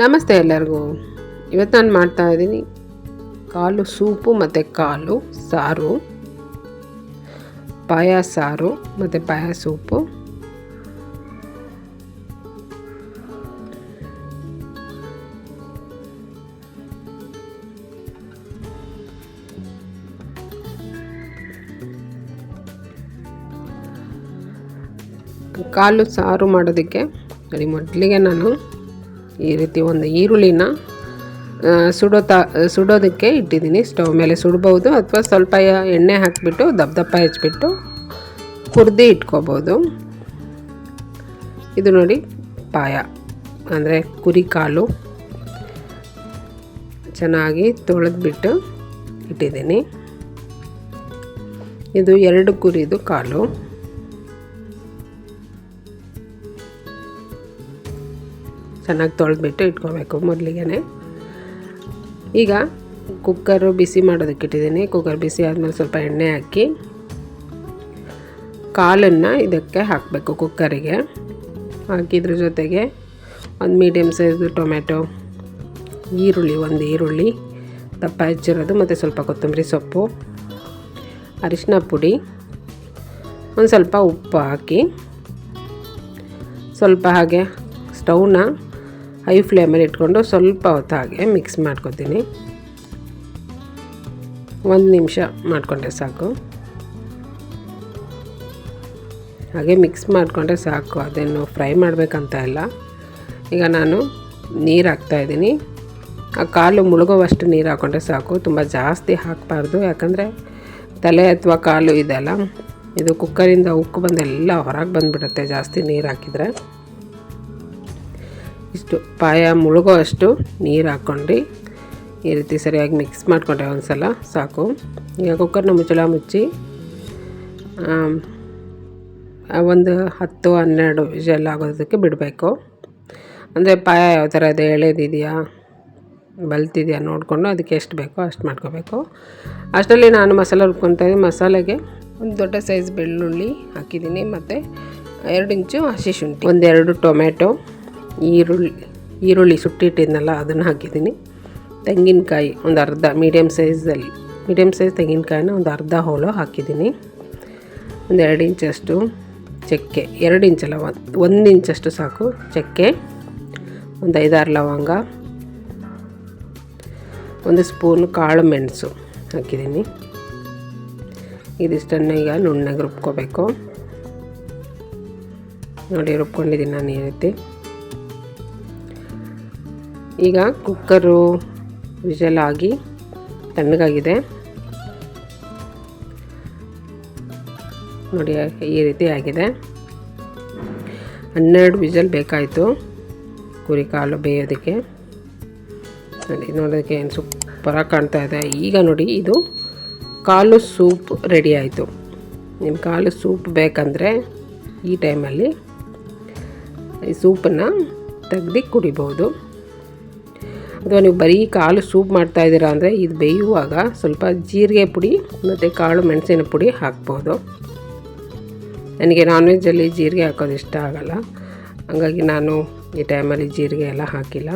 ನಮಸ್ತೆ ಎಲ್ಲರಿಗೂ. ಇವತ್ತು ನಾನು ಮಾಡ್ತಾ ಇದ್ದೀನಿ ಕಾಲು ಸೂಪು ಮತ್ತು ಕಾಲು ಸಾರು, ಪಾಯ ಸಾರು ಮತ್ತು ಪಾಯ ಸೂಪು. ಕಾಲು ಸಾರು ಮಾಡೋದಕ್ಕೆ ನೋಡಿ ಮೊದಲಿಗೆ ನಾನು ಈ ರೀತಿ ಒಂದು ಈರುಳ್ಳಿನ ಸುಡೋ ತ ಸುಡೋದಕ್ಕೆ ಇಟ್ಟಿದ್ದೀನಿ. ಸ್ಟವ್ ಮೇಲೆ ಸುಡ್ಬೋದು ಅಥವಾ ಸ್ವಲ್ಪ ಎಣ್ಣೆ ಹಾಕಿಬಿಟ್ಟು, ದಪ್ಪ ದಪ್ಪ ಹೆಚ್ಚಿಬಿಟ್ಟು ಹುರಿದು ಇಟ್ಕೋಬೋದು. ಇದು ನೋಡಿ ಪಾಯ, ಅಂದರೆ ಕುರಿ ಕಾಲು. ಚೆನ್ನಾಗಿ ತೊಳೆದ್ಬಿಟ್ಟು ಇಟ್ಟಿದ್ದೀನಿ. ಇದು ಎರಡು ಕುರಿದು ಕಾಲು. ಚೆನ್ನಾಗಿ ತೊಳೆದ್ಬಿಟ್ಟು ಇಟ್ಕೋಬೇಕು ಮೊದಲಿಗೆ ಈಗ ಕುಕ್ಕರು ಬಿಸಿ ಮಾಡೋದಕ್ಕೆ ಇಟ್ಟಿದ್ದೀನಿ. ಕುಕ್ಕರ್ ಬಿಸಿ ಆದಮೇಲೆ ಸ್ವಲ್ಪ ಎಣ್ಣೆ ಹಾಕಿ ಕಾಲನ್ನು ಇದಕ್ಕೆ ಹಾಕಬೇಕು ಕುಕ್ಕರಿಗೆ ಹಾಕಿದ್ರ ಜೊತೆಗೆ ಒಂದು ಮೀಡಿಯಮ್ ಸೈಜ್ದು ಟೊಮೆಟೊ ಈರುಳ್ಳಿ, ಒಂದು ಈರುಳ್ಳಿ, ದಪ್ಪ ಹೆಚ್ಚಿರೋದು ಮತ್ತು ಸ್ವಲ್ಪ ಕೊತ್ತಂಬರಿ ಸೊಪ್ಪು, ಅರಿಶಿನ ಪುಡಿ, ಒಂದು ಸ್ವಲ್ಪ ಉಪ್ಪು ಹಾಕಿ ಸ್ವಲ್ಪ ಹಾಗೆ ಸ್ಟವ್ನ ಹೈ ಫ್ಲೇಮಲ್ಲಿ ಇಟ್ಕೊಂಡು ಸ್ವಲ್ಪ ಹೊತ್ತು ಮಿಕ್ಸ್ ಮಾಡ್ಕೊತೀನಿ. ಒಂದು ನಿಮಿಷ ಮಾಡಿಕೊಂಡ್ರೆ ಸಾಕು. ಹಾಗೆ ಮಿಕ್ಸ್ ಮಾಡಿಕೊಂಡ್ರೆ ಸಾಕು ಅದನ್ನು ಫ್ರೈ ಮಾಡಬೇಕಂತ ಇಲ್ಲ ಈಗ ನಾನು ನೀರು ಹಾಕ್ತಾಯಿದ್ದೀನಿ ಆ ಕಾಲು ಮುಳುಗೋವಷ್ಟು ನೀರು ಹಾಕ್ಕೊಂಡ್ರೆ ಸಾಕು, ತುಂಬ ಜಾಸ್ತಿ ಹಾಕಬಾರ್ದು. ಯಾಕಂದರೆ ತಲೆ ಅಥವಾ ಕಾಲು ಇದೆಲ್ಲ ಇದು ಕುಕ್ಕರಿಂದ ಉಕ್ಕು ಬಂದೆಲ್ಲ ಹೊರಗೆ ಬಂದುಬಿಡುತ್ತೆ ಜಾಸ್ತಿ ನೀರು ಹಾಕಿದರೆ. ಇಷ್ಟು ಪಾಯ ಮುಳುಗೋ ಅಷ್ಟು ನೀರು ಹಾಕ್ಕೊಂಡು ಈ ರೀತಿ ಸರಿಯಾಗಿ ಮಿಕ್ಸ್ ಮಾಡಿಕೊಂಡೆ ಒಂದು ಸಲ ಸಾಕು. ಈಗ ಕುಕ್ಕರ್ನ ಮುಚ್ಚಳ ಮುಚ್ಚಿ ಒಂದು ಹತ್ತು, ಹನ್ನೆರಡು ವಿಷಲ್ ಆಗೋದಕ್ಕೆ ಬಿಡಬೇಕು. ಅಂದರೆ ಪಾಯ ಯಾವ ಥರ ಇದೆ, ಎಳೆದಿದೆಯಾ, ಬಲ್ತಿದೆಯಾ ನೋಡಿಕೊಂಡು ಅದಕ್ಕೆ ಎಷ್ಟು ಬೇಕೋ ಅಷ್ಟು ಮಾಡ್ಕೋಬೇಕು. ಅಷ್ಟರಲ್ಲಿ ನಾನು ಮಸಾಲೆ ರುಬ್ಕೊತಾ ಇದ್ದೀನಿ. ಮಸಾಲೆಗೆ ಒಂದು ದೊಡ್ಡ ಸೈಜ್ ಬೆಳ್ಳುಳ್ಳಿ ಹಾಕಿದ್ದೀನಿ. ಮತ್ತು ಎರಡು ಇಂಚು ಹಸಿ ಶುಂಠಿ. ಒಂದೆರಡು ಟೊಮೆಟೊ. ಈರುಳ್ಳಿ ಈರುಳ್ಳಿ ಸುಟ್ಟಿಟ್ಟಿದ್ನಲ್ಲ, ಅದನ್ನು ಹಾಕಿದ್ದೀನಿ. ತೆಂಗಿನಕಾಯಿ ಒಂದು ಅರ್ಧ ಮೀಡಿಯಮ್ ಸೈಜಲ್ಲಿ ಮೀಡಿಯಮ್ ಸೈಜ್ ತೆಂಗಿನಕಾಯಿನ ಒಂದು ಅರ್ಧ ಹೋಳು ಹಾಕಿದ್ದೀನಿ. ಒಂದು ಎರಡು ಇಂಚಷ್ಟು ಚಕ್ಕೆ, ಎರಡು ಇಂಚಲ್ಲ ಒಂದು ಒಂದು ಇಂಚಷ್ಟು ಸಾಕು ಚಕ್ಕೆ, ಒಂದು ಐದಾರು ಲವಂಗ, ಒಂದು ಸ್ಪೂನ್ ಕಾಳು ಮೆಣಸು ಹಾಕಿದ್ದೀನಿ. ಇದಿಷ್ಟನ್ನು ಈಗ ನುಣ್ಣಗೆ ರುಬ್ಕೋಬೇಕು. ನೋಡಿ, ರುಬ್ಕೊಂಡಿದ್ದೀನಿ ನಾನು ಈ ರೀತಿ. ಈಗ ಕುಕ್ಕರು ಆಗಿ ತಣ್ಣಗಾಗಿದೆ. ನೋಡಿ, ಈ ರೀತಿ ಆಗಿದೆ. ಹನ್ನೆರಡು ವಿಜಲ್ ಬೇಕಾಯಿತು ಕುರಿ ಕಾಲು ಬೇಯೋದಕ್ಕೆ. ನೋಡಿ, ನೋಡೋದಕ್ಕೆ ಏನು ಸೂಪರಾಗಿ ಕಾಣ್ತಾ ಇದೆ. ಈಗ ನೋಡಿ, ಇದು ಕಾಲು ಸೂಪ್ ರೆಡಿ ಆಯಿತು. ನಿಮ್ಮ ಕಾಲು ಸೂಪ್ ಬೇಕಂದರೆ ಈ ಟೈಮಲ್ಲಿ ಈ ಸೂಪನ್ನು ತೆಗ್ದು ಕುಡಿಬೋದು. ಅಥವಾ ನೀವು ಬರೀ ಕಾಲು ಸೂಪ್ ಮಾಡ್ತಾ ಇದ್ದೀರಾ ಅಂದರೆ ಇದು ಬೇಯುವಾಗ ಸ್ವಲ್ಪ ಜೀರಿಗೆ ಪುಡಿ ಮತ್ತು ಕಾಳು ಮೆಣಸಿನ ಪುಡಿ ಹಾಕ್ಬೋದು. ನನಗೆ ನಾನ್ ವೆಜ್ಜಲ್ಲಿ ಜೀರಿಗೆ ಹಾಕೋದು ಇಷ್ಟ ಆಗಲ್ಲ. ಹಾಗಾಗಿ ನಾನು ಈ ಟೈಮಲ್ಲಿ ಜೀರಿಗೆ ಎಲ್ಲ ಹಾಕಿಲ್ಲ.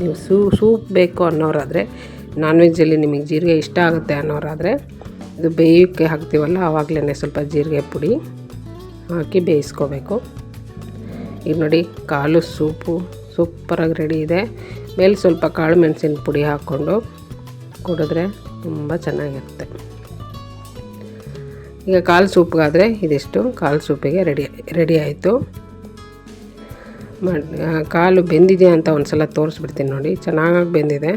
ನೀವು ಸೂ, ಸೂಪ್ ಬೇಕು ಅನ್ನೋರಾದರೆ ನಾನ್ ವೆಜ್ಜಲ್ಲಿ ನಿಮಗೆ ಜೀರಿಗೆ ಇಷ್ಟ ಆಗುತ್ತೆ ಅನ್ನೋರಾದರೆ, ಇದು ಬೇಯೋಕ್ಕೆ ಹಾಕ್ತೀವಲ್ಲ ಆವಾಗಲೇ ಸ್ವಲ್ಪ ಜೀರಿಗೆ ಪುಡಿ ಹಾಕಿ ಬೇಯಿಸ್ಕೋಬೇಕು. ಈಗ ನೋಡಿ, ಕಾಲು ಸೂಪು, ಸೂಪರಾಗಿ ರೆಡಿ ಇದೆ. ಮೇಲೆ ಸ್ವಲ್ಪ ಕಾಳು ಮೆಣಸಿನ ಪುಡಿ ಹಾಕ್ಕೊಂಡು ಕುಡಿದ್ರೆ ತುಂಬ ಚೆನ್ನಾಗಿರುತ್ತೆ. ಈಗ ಕಾಲು ಸೂಪ್ಗಾದರೆ ಇದಿಷ್ಟು. ಕಾಲು ಸೂಪಿಗೆ ರೆಡಿ ರೆಡಿ ಆಯಿತು. ಕಾಲು ಬೆಂದಿದೆ ಅಂತ ಒಂದು ಸಲ ತೋರಿಸ್ಬಿಡ್ತೀನಿ ನೋಡಿ. ಚೆನ್ನಾಗಿ ಬೆಂದಿದೆ.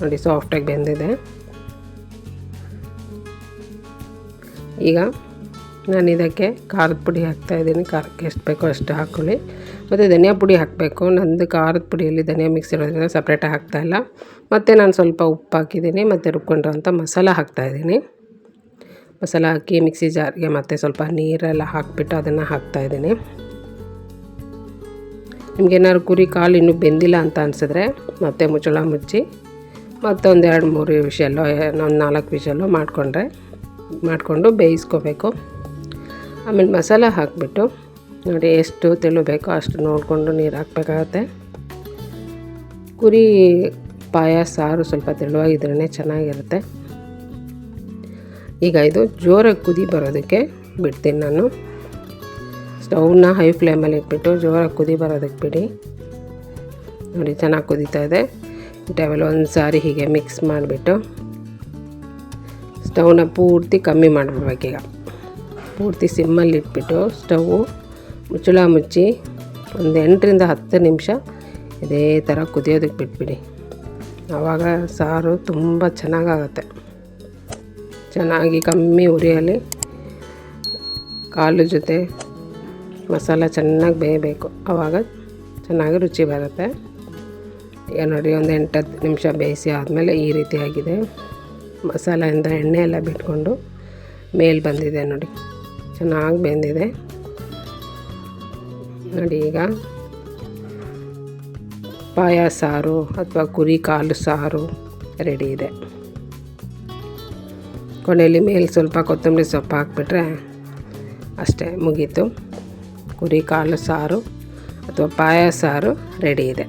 ನೋಡಿ, ಸಾಫ್ಟಾಗಿ ಬೆಂದಿದೆ. ಈಗ ನಾನು ಇದಕ್ಕೆ ಖಾರದ ಪುಡಿ ಹಾಕ್ತಾಯಿದ್ದೀನಿ ಖಾರಕ್ಕೆ ಎಷ್ಟು ಬೇಕೋ ಅಷ್ಟು ಹಾಕ್ಕೊಳ್ಳಿ ಮತ್ತು ಧನಿಯಾ ಪುಡಿ ಹಾಕಬೇಕು. ನಂದು ಖಾರದ ಪುಡಿಯಲ್ಲಿ ಧನಿಯಾ ಮಿಕ್ಸ್ ಇರೋದ್ರಿಂದ ಸಪ್ರೇಟಾಗಿ ಹಾಕ್ತಾಯಿಲ್ಲ ಮತ್ತು ನಾನು ಸ್ವಲ್ಪ ಉಪ್ಪು ಹಾಕಿದ್ದೀನಿ, ಮತ್ತು ರುಬ್ಕೊಂಡಿರೋಂಥ ಮಸಾಲ ಹಾಕ್ತಾಯಿದ್ದೀನಿ ಮಸಾಲ ಹಾಕಿ ಮಿಕ್ಸಿ ಜಾರಿಗೆ ಮತ್ತು ಸ್ವಲ್ಪ ನೀರೆಲ್ಲ ಹಾಕಿಬಿಟ್ಟು ಅದನ್ನು ಹಾಕ್ತಾಯಿದ್ದೀನಿ ನಿಮಗೇನಾದ್ರು ಕುರಿ ಕಾಲು ಇನ್ನೂ ಬೆಂದಿಲ್ಲ ಅಂತ ಅನಿಸಿದ್ರೆ ಮತ್ತೆ ಮುಚ್ಚಳ ಮುಚ್ಚಿ ಮತ್ತೊಂದು ಎರಡು ಮೂರು ವಿಷಲ್ಲು ಒಂದು ನಾಲ್ಕು ವಿಷಲ್ಲು ಮಾಡಿಕೊಂಡ್ರೆ, ಮಾಡಿಕೊಂಡು ಬೇಯಿಸ್ಕೋಬೇಕು. ಆಮೇಲೆ ಮಸಾಲ ಹಾಕಿಬಿಟ್ಟು ನೋಡಿ ಎಷ್ಟು ತೆಳು ಬೇಕೋ ಅಷ್ಟು ನೋಡಿಕೊಂಡು ನೀರು ಹಾಕ್ಬೇಕಾಗತ್ತೆ. ಕುರಿ ಪಾಯ ಸಾರು ಸ್ವಲ್ಪ ತೆಳುವಾಗಿದ್ರೇ ಚೆನ್ನಾಗಿರುತ್ತೆ. ಈಗ ಇದು ಜೋರಾಗಿ ಕುದಿ ಬರೋದಕ್ಕೆ ಬಿಡ್ತೀನಿ ನಾನು. ಸ್ಟವ್ನ ಹೈ ಫ್ಲೇಮಲ್ಲಿ ಇಟ್ಬಿಟ್ಟು ಜೋರಾಗಿ ಕುದಿ ಬರೋದಕ್ಕೆ ಬಿಡಿ. ನೋಡಿ ಚೆನ್ನಾಗಿ ಕುದೀತಾ ಇದೆ. ಟೇಬಲ್ ಒಂದು ಸಾರಿ ಹೀಗೆ ಮಿಕ್ಸ್ ಮಾಡಿಬಿಟ್ಟು ಸ್ಟವ್ನ ಪೂರ್ತಿ ಕಮ್ಮಿ ಮಾಡಿಬಿಡ್ಬೇಕೀಗ ಪೂರ್ತಿ ಸಿಮ್ಮಲ್ಲಿ ಇಟ್ಬಿಟ್ಟು ಸ್ಟವ್ವು ಮುಚ್ಚಳ ಮುಚ್ಚಿ ಒಂದು ಎಂಟರಿಂದ ಹತ್ತು ನಿಮಿಷ ಇದೇ ಥರ ಕುದಿಯೋದಕ್ಕೆ ಬಿಟ್ಬಿಡಿ. ಆವಾಗ ಸಾರು ತುಂಬ ಚೆನ್ನಾಗಾಗತ್ತೆ. ಚೆನ್ನಾಗಿ ಕಮ್ಮಿ ಉರಿಯಲ್ಲಿ ಕಾಲು ಜೊತೆ ಮಸಾಲ ಚೆನ್ನಾಗಿ ಬೇಯಬೇಕು. ಆವಾಗ ಚೆನ್ನಾಗಿ ರುಚಿ ಬರುತ್ತೆ. ಈಗ ನೋಡಿ ಒಂದು ಎಂಟು ಹತ್ತು ನಿಮಿಷ ಬೇಯಿಸಿ ಆದಮೇಲೆ ಈ ರೀತಿಯಾಗಿದೆ. ಮಸಾಲೆಯಿಂದ ಎಣ್ಣೆ ಎಲ್ಲ ಬಿಟ್ಕೊಂಡು ಮೇಲೆ ಬಂದಿದೆ ನೋಡಿ. ಚೆನ್ನಾಗಿ ಬೆಂದಿದೆ. ನೋಡಿ ಈಗ. ಪಾಯ ಸಾರು ಅಥವಾ ಕುರಿ ಕಾಲು ಸಾರು ರೆಡಿ ಇದೆ. ಕೊನೆಯಲ್ಲಿ ಮೇಲೆ ಸ್ವಲ್ಪ ಕೊತ್ತಂಬರಿ ಸೊಪ್ಪು ಹಾಕ್ಬಿಟ್ರೆ ಅಷ್ಟೇ ಮುಗೀತು. ಕುರಿ ಕಾಲು ಸಾರು ಅಥವಾ ಪಾಯ ಸಾರು ರೆಡಿ ಇದೆ.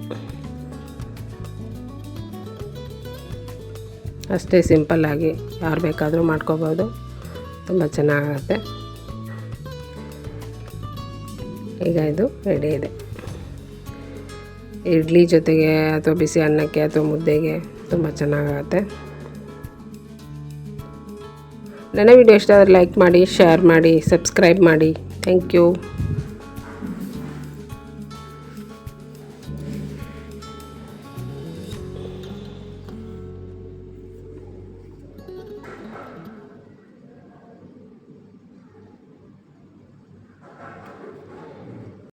ಅಷ್ಟೇ ಸಿಂಪಲ್ಲಾಗಿ ಯಾರು ಬೇಕಾದರೂ ಮಾಡ್ಕೋಬೋದು. ತುಂಬ ಚೆನ್ನಾಗಾಗುತ್ತೆ ಈಗ ಇದು ರೆಡಿ ಇದೆ. ಇಡ್ಲಿ ಜೊತೆಗೆ ಅಥವಾ ಬಿಸಿ ಅನ್ನಕ್ಕೆ ಅಥವಾ ಮುದ್ದೆಗೆ ತುಂಬ ಚೆನ್ನಾಗಾಗತ್ತೆ. ನನ್ನ ವಿಡಿಯೋ ಇಷ್ಟ ಆದರೆ ಲೈಕ್ ಮಾಡಿ ಶೇರ್ ಮಾಡಿ ಸಬ್ಸ್ಕ್ರೈಬ್ ಮಾಡಿ. Thank you